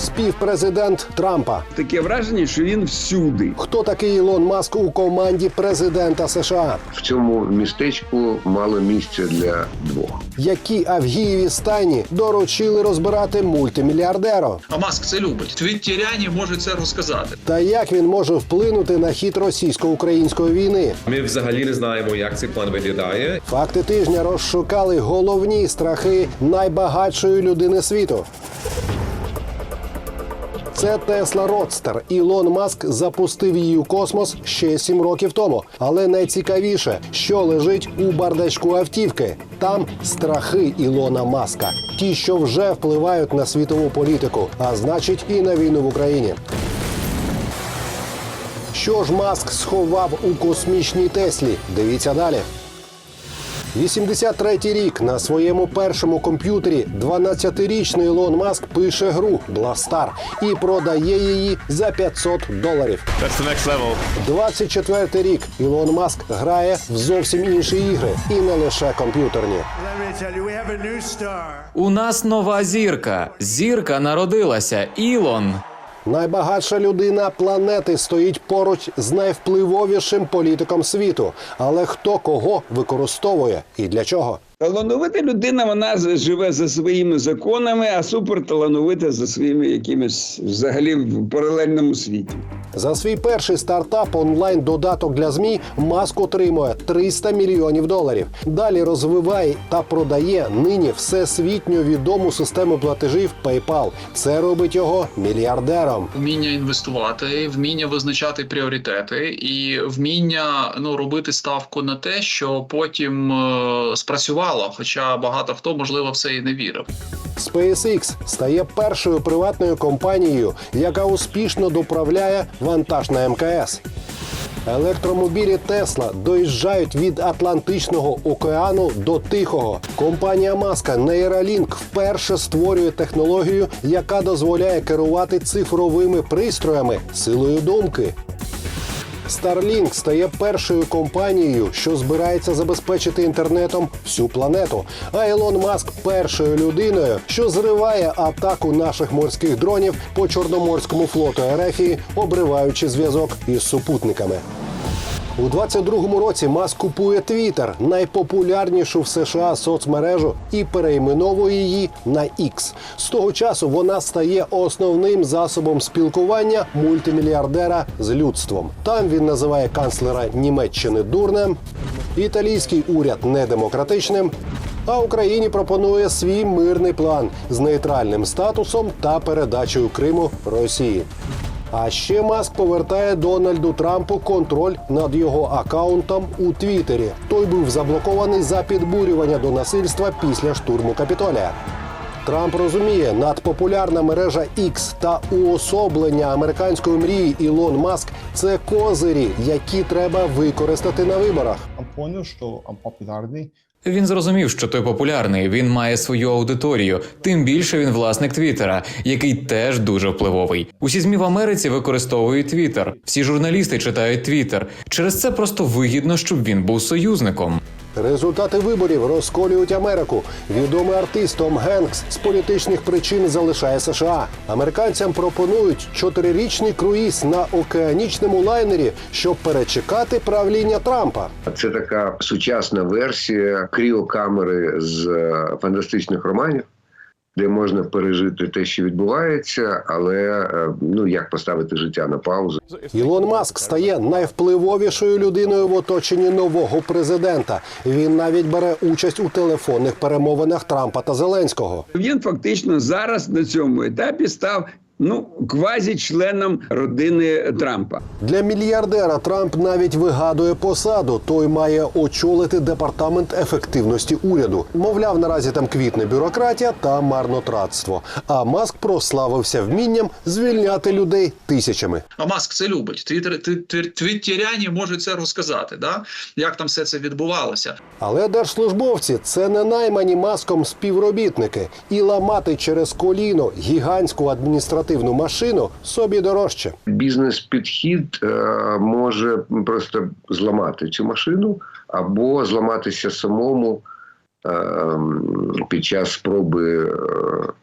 співпрезидент Трампа. Таке враження, що він всюди. Хто такий Ілон Маск у команді президента США? В цьому містечку мало місця для двох. Які Авгієві стані доручили розбирати мультимільярдеру? А Маск це любить. Твіттіряні можуть це розказати. Та як він може вплинути на хід російсько-української війни? Ми взагалі не знаємо, як цей план виглядає. Факти тижня розшукали головні страхи найбагатшої людини світу. Це Тесла Родстер. Ілон Маск запустив її у космос ще сім років тому. Але найцікавіше, що лежить у бардачку автівки. Там страхи Ілона Маска, ті, що вже впливають на світову політику, а значить і на війну в Україні. Що ж Маск сховав у космічній Теслі? Дивіться далі. 83-й рік на своєму першому комп'ютері 12-річний Ілон Маск пише гру Бластар і продає її за 500 доларів. That's the next level. 24-й рік Ілон Маск грає в зовсім інші ігри і не лише комп'ютерні. У нас нова зірка. Зірка народилася. Ілон. Найбагатша людина планети стоїть поруч з найвпливовішим політиком світу. Але хто кого використовує і для чого? Талановита людина, вона з- живе за своїми законами, а суперталановита за своїми якимись взагалі в паралельному світі. За свій перший стартап онлайн додаток для змі Маск отримує 300 мільйонів доларів. Далі розвиває та продає нині всесвітньо відому систему платежів PayPal. Це робить його мільярдером. Вміння інвестувати, вміння визначати пріоритети і вміння ну робити ставку на те, що потім е, спрацювало. Хоча багато хто можливо в це і не вірив. SpaceX стає першою приватною компанією, яка успішно доправляє вантаж на МКС. Електромобілі Тесла доїжджають від Атлантичного океану до Тихого. Компанія Маска Neuralink вперше створює технологію, яка дозволяє керувати цифровими пристроями силою думки. Starlink стає першою компанією, що збирається забезпечити інтернетом всю планету. А Ілон Маск першою людиною, що зриває атаку наших морських дронів по чорноморському флоту Ерефії, обриваючи зв'язок із супутниками. У 22-му році Маск купує Twitter, найпопулярнішу в США соцмережу, і перейменовує її на X. З того часу вона стає основним засобом спілкування мультимільярдера з людством. Там він називає канцлера Німеччини дурнем, італійський уряд недемократичним. А Україні пропонує свій мирний план з нейтральним статусом та передачею Криму Росії. А ще Маск повертає Дональду Трампу контроль над його акаунтом у Твіттері. Той був заблокований за підбурювання до насильства після штурму Капітолія. Трамп розуміє, надпопулярна мережа X та уособлення американської мрії Ілон Маск це козирі, які треба використати на виборах. Он понял, что он популярный. Він зрозумів, що той популярний. Він має свою аудиторію. Тим більше він власник Твіттера, який теж дуже впливовий. Усі змі в Америці використовують Твіттер. Всі журналісти читають Твіттер. Через це просто вигідно, щоб він був союзником. Результати виборів розколюють Америку. Відомий артист Том Генкс з політичних причин залишає США. Американцям пропонують чотирирічний круїз на океанічному лайнері, щоб перечекати правління Трампа. Це така сучасна версія кріокамери з е, фантастичних романів, де можна пережити те, що відбувається, але е, ну як поставити життя на паузу. Ілон Маск стає найвпливовішою людиною в оточенні нового президента. Він навіть бере участь у телефонних перемовинах Трампа та Зеленського. Він фактично зараз на цьому етапі став ну квазі-членом родини Трампа. Для мільярдера Трамп навіть вигадує посаду. Той має очолити департамент ефективності уряду. Мовляв, наразі там квітне бюрократія та марнотратство. А Маск прославився вмінням звільняти людей тисячами. А Маск це любить. Твіттер, твіттер- твіттіряні можуть це розказати. Да? Як там все це відбувалося? Але держслужбовці це не наймані маском співробітники, і ламати через коліно гігантську адміністративну машину собі дорожче. Бізнес-підхід е, може просто зламати цю машину або зламатися самому е, під час спроби е,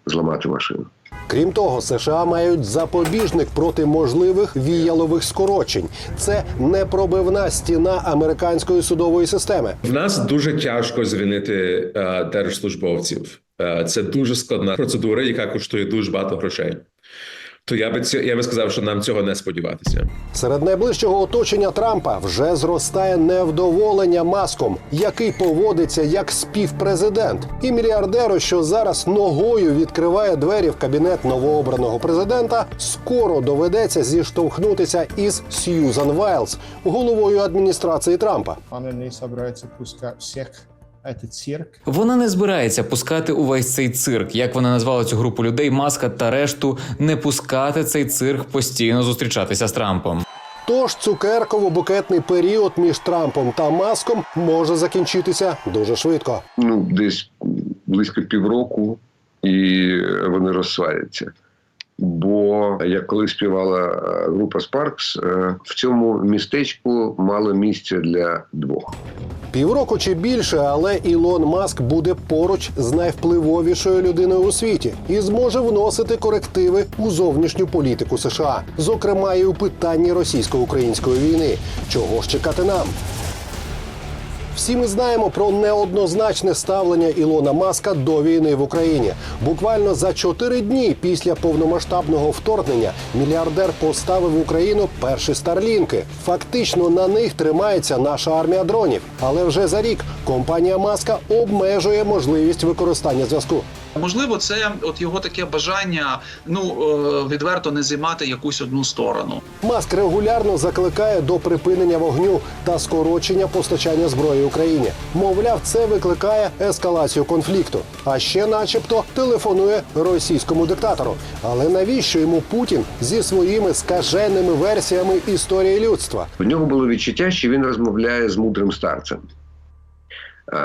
зламати машину. Крім того, США мають запобіжник проти можливих віялових скорочень. Це непробивна стіна американської судової системи. В нас дуже тяжко звільнити е, держслужбовців. Е, це дуже складна процедура, яка коштує дуже багато грошей. То я би я би сказав, що нам цього не сподіватися. Серед найближчого оточення Трампа вже зростає невдоволення маском, який поводиться як співпрезидент, і мільярдеру, що зараз ногою відкриває двері в кабінет новообраного президента, скоро доведеться зіштовхнутися із Сьюзан Вайлз, головою адміністрації Трампа. Она не всех этот цирк. Вона не збирається пускати увесь цей цирк, як вона назвала цю групу людей, маска та решту, не пускати цей цирк постійно зустрічатися з Трампом. Тож цукерково-букетний період між Трампом та Маском може закінчитися дуже швидко. Ну, десь близько півроку, і вони розсваряться. Бо як коли співала е, група Sparks, е, в цьому містечку мало місця для двох. Півроку чи більше, але Ілон Маск буде поруч з найвпливовішою людиною у світі і зможе вносити корективи у зовнішню політику США, зокрема і у питанні російсько-української війни. Чого ж чекати нам? Всі ми знаємо про неоднозначне ставлення Ілона Маска до війни в Україні. Буквально за чотири дні після повномасштабного вторгнення мільярдер поставив в Україну перші старлінки. Фактично на них тримається наша армія дронів. Але вже за рік компанія Маска обмежує можливість використання зв'язку. Можливо, це от його таке бажання ну е, відверто не займати якусь одну сторону. Маск регулярно закликає до припинення вогню та скорочення постачання зброї Україні. Мовляв, це викликає ескалацію конфлікту. А ще, начебто, телефонує російському диктатору. Але навіщо йому Путін зі своїми скаженими версіями історії людства? У нього було відчуття, що він розмовляє з мудрим старцем,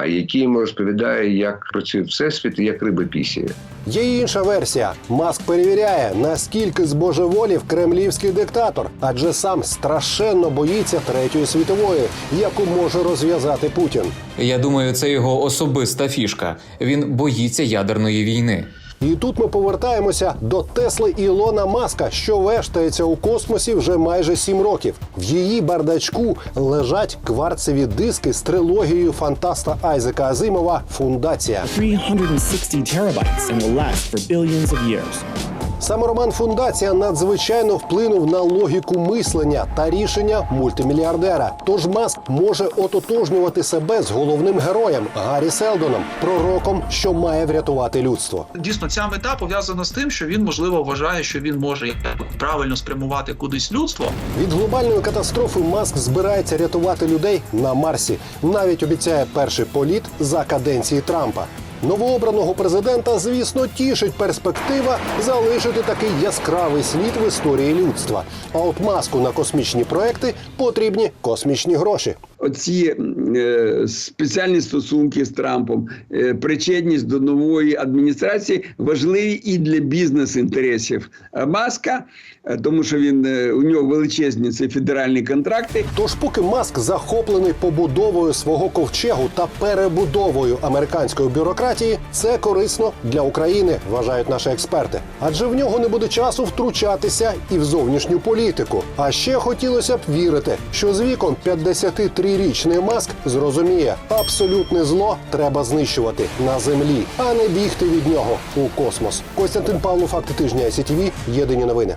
який йому розповідає, як працює всесвіт і як риби пісіє. Є й інша версія. Маск перевіряє, наскільки збожеволів кремлівський диктатор, адже сам страшенно боїться третьої світової, яку може розв'язати Путін. Я думаю, це його особиста фішка. Він боїться ядерної війни. І тут ми повертаємося до Тесли Ілона Маска, що вештається у космосі вже майже сім років. В її бардачку лежать кварцеві диски з трилогією фантаста Айзека Азимова Фундація. 360 terabytes and will last for billions of years. Саме роман Фундація надзвичайно вплинув на логіку мислення та рішення мультимільярдера. Тож Маск може ототожнювати себе з головним героєм Гаррі Селдоном, пророком, що має врятувати людство. Дійсно, ця мета пов'язана з тим, що він можливо вважає, що він може правильно спрямувати кудись людство. Від глобальної катастрофи Маск збирається рятувати людей на Марсі. Навіть обіцяє перший політ за каденції Трампа. Новообраного президента, звісно, тішить перспектива залишити такий яскравий слід в історії людства. А от маску на космічні проекти потрібні космічні гроші. Оці е, спеціальні стосунки з Трампом, е, причетність до нової адміністрації важливі і для бізнес-інтересів Маска, е, тому що він е, у нього величезні ці федеральні контракти. Тож, поки Маск захоплений побудовою свого ковчегу та перебудовою американської бюрократії, це корисно для України, вважають наші експерти. Адже в нього не буде часу втручатися і в зовнішню політику. А ще хотілося б вірити, що з віком 53-річний Маск зрозуміє, абсолютне зло треба знищувати на землі, а не бігти від нього у космос. Костянтин Павлов, факти тижня СІТВ, єдині новини.